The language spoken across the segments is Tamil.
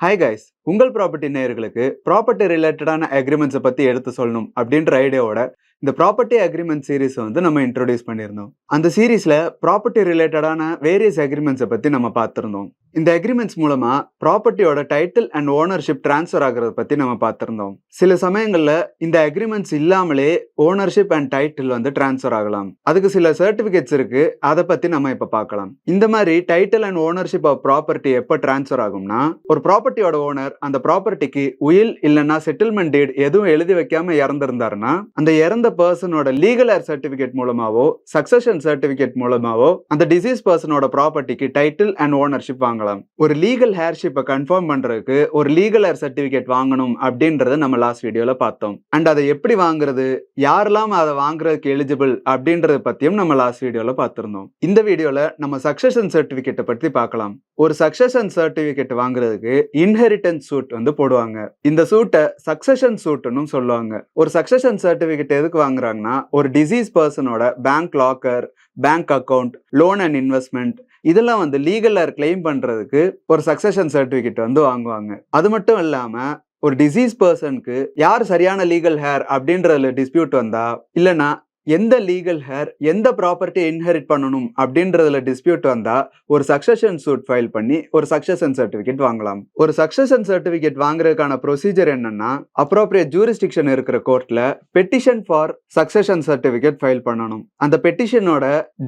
ஹாய் கைஸ் உங்கள் ப்ராப்பர்ட்டி நேயர்களுக்கு ப்ராப்பர்ட்டி ரிலேட்டடான அக்ரிமெண்ட்ஸை பற்றி எடுத்து சொல்லணும் அப்படின்ற ஐடியாவோட இந்த ப்ராப்பர்ட்டி அக்ரிமெண்ட் சீரிஸ் வந்து நம்ம இன்ட்ரோடியூஸ் பண்ணியிருந்தோம். அந்த சீரீஸில் ப்ராப்பர்ட்டி ரிலேட்டடான வேரியஸ் அக்ரிமெண்ட்ஸை பற்றி நம்ம பார்த்துருந்தோம். இந்த அக்ரிமெண்ட்ஸ் மூலமா ப்ராப்பர்ட்டியோட டைட்டில் அண்ட் ஓனர்ஷிப் ட்ரான்ஸ்ஃபர் ஆகிறத பற்றி நம்ம பார்த்துருந்தோம். சில சமயங்களில் இந்த அக்ரிமெண்ட்ஸ் இல்லாமலே ஓனர்ஷிப் அண்ட் டைட்டில் வந்து ட்ரான்ஸ்ஃபர் ஆகலாம். அதுக்கு சில சர்டிஃபிகேட்ஸ் இருக்கு. அதை பற்றி நம்ம இப்போ பார்க்கலாம். இந்த மாதிரி title and ownership of property எப்போ ட்ரான்ஸ்ஃபர் ஆகும்னா ஒரு ப்ராப்பர்ட்டியோட ஓனர் அந்த ப்ராப்பர்ட்டிக்கு உயில் இல்லைன்னா செட்டில்மெண்ட் டேட் எதுவும் எழுதி வைக்காம இறந்திருந்தாருன்னா அந்த இறந்த பர்சனோட லீகல் ஏர் சர்டிஃபிகேட் மூலமாவோ சக்சஷன் சர்டிஃபிகேட் மூலமாவோ அந்த டிசீஸ் பர்சனோட ப்ராப்பர்ட்டிக்கு டைட்டில் அண்ட் ஓனர்ஷிப் வாங்கலாம். ஒரு லீகல் ஹேர்ஷிப்பை கன்ஃபார்ம் பண்றதுக்கு ஒரு லீகல் ஏர் சர்டிஃபிகேட் வாங்கணும் அப்படின்றத நம்ம லாஸ்ட் வீடியோல பார்த்தோம். அண்ட் அதை எப்படி வாங்குறது? யாரெல்லாம் அதை வாங்குறதுக்கு எலிஜிபிள் அப்படின்றத பத்தியும் நம்ம லாஸ்ட் வீடியோல பார்த்திருந்தோம். இந்த வீடியோல நம்ம சக்சஷன் சர்டிஃபிகேட்டை பத்தி பார்க்கலாம். ஒரு சக்சஷன் சர்டிஃபிகேட் வாங்குறதுக்கு இன்ஹெரிட்டன்ஸ் சூட் வந்து போடுவாங்க. இந்த சூட்டை சக்சஷன் சூட்னு சொல்லுவாங்க. ஒரு சக்சஷன் சர்டிஃபிகேட் எதுக்கு வாங்குறாங்கன்னா ஒரு deceased பர்சனோட bank locker bank account loan and investment இதெல்லாம் வந்து லீகல் கிளைம் பண்ணுறதுக்கு ஒரு சக்சஷன் சர்டிஃபிகேட் வந்து வாங்குவாங்க. அது மட்டும் இல்லாமல் ஒரு டிசீஸ் பர்சனுக்கு யார் சரியான லீகல் ஹேர் அப்படின்றதுல டிஸ்பியூட் வந்தா இல்லைன்னா எந்த லீகல் ஹேர் எந்த ப்ராப்பர்ட்டி இன்ஹெரிட் பண்ணணும் அப்படின்றதுல டிஸ்பியூட் வந்தா ஒரு சக்சஷன் சூட் ஃபைல் பண்ணி ஒரு சக்சஷன் சர்டிஃபிகேட் வாங்கலாம். ஒரு சக்சஷன் சர்டிஃபிகேட் வாங்குறதுக்கான ப்ரொசீஜர் என்னன்னா அப்ரோப்ரியேட் ஜூரிஸ்டிக்ஷன் இருக்கிற கோர்ட்ல petition for succession certificate file பண்ணணும். அந்த பெட்டிஷனோட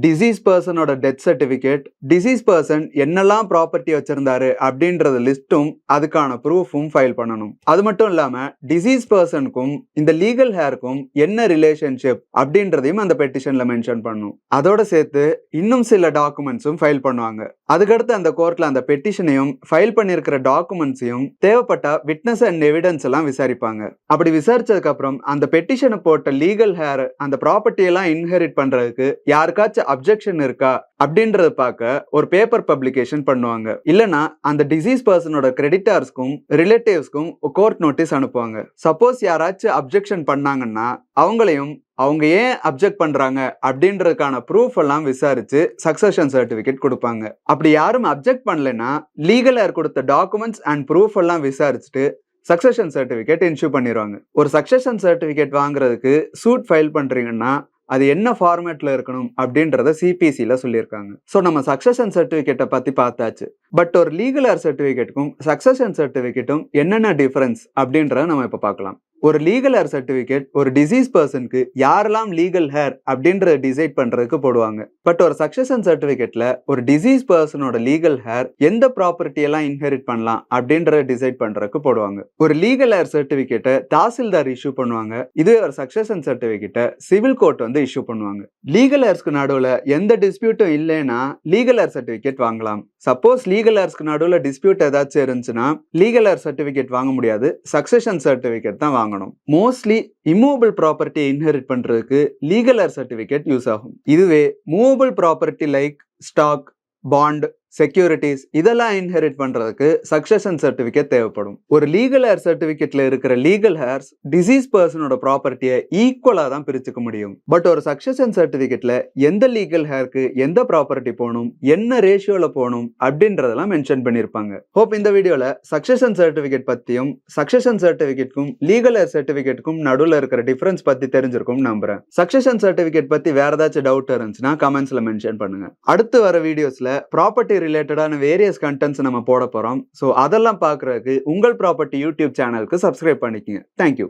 டிசீஸ் பர்சனோட டெத் சர்டிஃபிகேட் டிசீஸ் பர்சன் என்னெல்லாம் ப்ராப்பர்ட்டி வச்சிருந்தாரு அப்படின்றது லிஸ்ட்டும் அதுக்கான ப்ரூஃபும் ஃபைல் பண்ணணும். அது மட்டும் இல்லாம டிசீஸ் பர்சனுக்கும் இந்த லீகல் ஹேருக்கும் என்ன ரிலேஷன்ஷிப் அப்படின்றதையும் அந்த பெட்டிஷன்ல மென்ஷன் பண்ணும். அதோட சேர்த்து இன்னும் சில டாக்குமெண்ட்ஸும் ஃபைல் பண்ணுவாங்க. அதுக்கடுத்து அந்த கோர்ட்ல அந்த பெட்டிஷனையும் ஃபைல் பண்ணியிருக்கிற டாக்குமெண்ட்ஸையும் தேவைப்பட்ட விட்னஸ் அண்ட் எவிடன்ஸ் எல்லாம் விசாரிப்பாங்க. அப்படி விசாரிச்சதுக்கு அப்புறம் அந்த பெட்டிஷனை போட்ட லீகல் ஹேர் அந்த ப்ராப்பர்ட்டி எல்லாம் இன்ஹெரிட் பண்றதுக்கு யாருக்காச்சும் அப்ஜெக்ஷன் இருக்கா அப்படின்றத பார்க்க ஒரு பேப்பர் பப்ளிகேஷன் பண்ணுவாங்க. இல்லனா அந்த டிசீஸ் பர்சனோட கிரெடிட்டார்ஸ்க்கும் ரிலேட்டிவ்ஸ்க்கும் கோர்ட் நோட்டீஸ் அனுப்புவாங்க. சப்போஸ் யாராச்சும் அப்ஜெக்ஷன் பண்ணாங்கன்னா அவங்களையும் அவங்க ஏன் அப்ஜெக்ட் பண்றாங்க அப்படின்றதுக்கான ப்ரூஃப் எல்லாம் விசாரிச்சு சக்சஷன் சர்டிபிகேட் கொடுப்பாங்க. அப்படி யாரும் அப்ஜெக்ட் பண்ணலைன்னா லீகல் ஏர் கொடுத்த டாக்குமெண்ட்ஸ் அண்ட் ப்ரூஃப் எல்லாம் விசாரிச்சுட்டு சக்சஷன் சர்டிபிகேட் இன்ஷூ பண்ணிடுவாங்க ஒரு சக்சஷன் சர்டிபிகேட் வாங்குறதுக்கு சூட் ஃபைல் பண்றீங்கன்னா அது என்ன ஃபார்மேட்ல இருக்கணும் அப்படின்றத சிபிசியில் சொல்லியிருக்காங்க. ஸோ நம்ம சக்சஷன் சர்டிஃபிகேட்டை பற்றி பார்த்தாச்சு. பட் ஒரு லீகல் ஏர் சர்டிஃபிகேட்டுக்கும் சக்சஷன் சர்டிஃபிகேட்டும் என்னென்ன டிஃபரன்ஸ் அப்படின்றத நம்ம இப்போ பார்க்கலாம். ஒரு லீகல் ஹேர் சர்டிஃபிகேட் ஒரு டிசீஸ் பர்சனுக்கு யாரெல்லாம் லீகல் ஹேர் அப்படின்றத டிசைட் பண்றதுக்கு போடுவாங்க. பட் ஒரு சக்சஷன் சர்டிஃபிகேட்ல ஒரு டிசீஸ் பர்சனோட லீகல் ஹேர் எந்த ப்ராப்பர்ட்டி எல்லாம் இன்ஹெரிட் பண்ணலாம் அப்படின்றத டிசைட் பண்றதுக்கு போடுவாங்க. ஒரு லீகல் ஹேர் சர்டிஃபிகேட்டை தாசில்தார் இஷ்யூ பண்ணுவாங்க. இதுவே ஒரு சக்சஷன் சர்டிஃபிகேட்டை சிவில் கோர்ட் வந்து இஷ்யூ பண்ணுவாங்க. லீகல் ஹேர்ஸ்க்கு நடுவில் எந்த டிஸ்பியூட்டும் இல்லைன்னா லீகல் ஹேர் சர்டிஃபிகேட் வாங்கலாம். சப்போஸ் லீகல் ஹேர்ஸ்க்கு நடுவில் டிஸ்பியூட் ஏதாச்சும் இருந்துச்சுன்னா லீகல் ஹேர் சர்டிஃபிகேட் வாங்க முடியாது. சக்சஷன் சர்டிஃபிகேட் தான் வாங்கணும். மோஸ்ட்லி இம்மூவபிள் ப்ராப்பர்ட்டி இன்ஹெரிட் பண்றதுக்கு லீகல் ஏர் சர்டிஃபிகேட் யூஸ் ஆகும். இதுவே movable property like stock bond securities இதெல்லாம் இன்ஹெரிட் பண்ணுறதுக்கு சக்சஷன் சர்டிஃபிகேட் தேவைப்படும். ஒரு லீகல் ஹேர் சர்டிஃபிகேட்டில் இருக்கிற லீகல் ஹேர்ஸ் டிசீஸ் பர்சனோட ப்ராப்பர்ட்டியை ஈக்குவலாக தான் பிரிச்சுக்க முடியும். பட் ஒரு சக்சஷன் சர்டிஃபிகேட்டில் எந்த லீகல் ஹேருக்கு எந்த ப்ராப்பர்ட்டி போகணும் என்ன ரேஷியோவில் போகணும் அப்படின்றதெல்லாம் மென்ஷன் பண்ணியிருப்பாங்க ஹோப் இந்த வீடியோவில் சக்சஷன் சர்டிஃபிகேட் பற்றியும் சக்சஷன் சர்டிஃபிகேட்க்கும் லீகல் ஹேர் சர்டிஃபிகேட்டுக்கும் நடுவில் இருக்கிற டிஃப்ரென்ஸ் பற்றி தெரிஞ்சிருக்கும் நம்புகிறேன் சக்சஷன் சர்டிஃபிகேட் பற்றி வேறு ஏதாச்சும் டவுட் இருந்துச்சுன்னா கமெண்ட்ஸில் மென்ஷன் பண்ணுங்க. அடுத்து வர வீடியோஸில் ப்ராப்பர்ட்டி ரிலேட்டடான வேரியஸ் கண்டென்ட்ஸ் நம்ம போட போகிறோம் ஸோ அதெல்லாம் பார்க்குறதுக்கு உங்கள் ப்ராப்பர்ட்டி யூடியூப் சேனலுக்கு சப்ஸ்கிரைப் பண்ணிக்கோங்க. Thank you